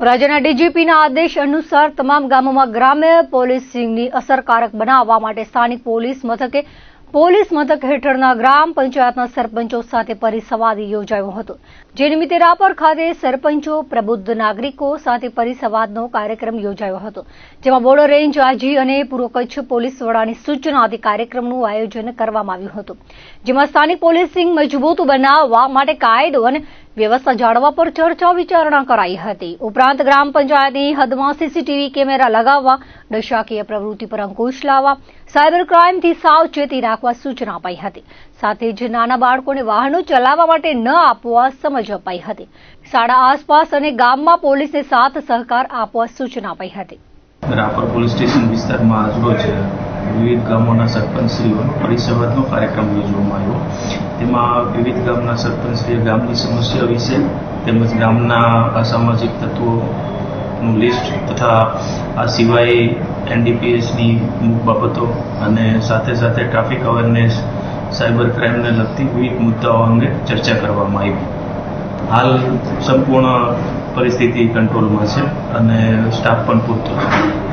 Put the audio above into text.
રાજ્યના ડીજીપીના આદેશ અનુસાર તમામ ગામોમાં ગ્રામ્ય પોલીસિંગની અસરકારક બનાવવા માટે સ્થાનિક પોલીસ મથકે પોલીસ મથક હેઠળના ગ્રામ પંચાયતના સરપંચો સાથે પરિસંવાદ યોજાયો હતો. જે નિમિત્તે રાપર ખાતે સરપંચો, પ્રબુદ્ધ નાગરિકો સાથે પરિસંવાદનો કાર્યક્રમ યોજાયો હતો, જેમાં બોર્ડર રેન્જ આજી અને પૂર્વ કચ્છ પોલીસ વડાની સૂચનાથી કાર્યક્રમનું આયોજન કરવામાં આવ્યું હતું, જેમાં સ્થાનિક પોલીસિંગ મજબૂત બનાવવા માટે કાયદો અને વ્યવસ્થા જાળવવા પર ચર્ચા વિચારણા કરાઈ હતી. ઉપરાંત ગ્રામ પંચાયતની હદમાં સીસીટીવી કેમેરા લગાવવા નશાકીય પ્રવૃત્તિ પર અંકુશ લાવવા, સાયબર ક્રાઇમથી સાવચેતી રાખવા સૂચના અપાઈ હતી. સાથે જ નાના બાળકોને વાહનો ચલાવવા માટે ન આપવા સમજ અપાઈ હતી. શાળા આસપાસ અને ગામમાં પોલીસને સાથ સહકાર આપવા સૂચના અપાઈ હતી. રાપર પોલીસ સ્ટેશન વિસ્તારમાં આજરોજ વિવિધ ગામોના સરપંચશ્રીઓનો પરિસંવાદનો કાર્યક્રમ યોજવામાં આવ્યો. તેમાં વિવિધ ગામના સરપંચશ્રીએ ગામની સમસ્યા વિશે તેમજ ગામના અસામાજિક તત્વોનું લિસ્ટ તથા આ સિવાય એનડીપીએસની અમુક બાબતો અને સાથે સાથે ટ્રાફિક અવેરનેસ સાયબર ક્રાઇમને લગતી વિવિધ મુદ્દાઓ અંગે ચર્ચા કરવામાં આવી. હાલ સંપૂર્ણ પરિસ્થિતિ કંટ્રોલમાં છે અને સ્ટાફ પણ પૂરતો છે.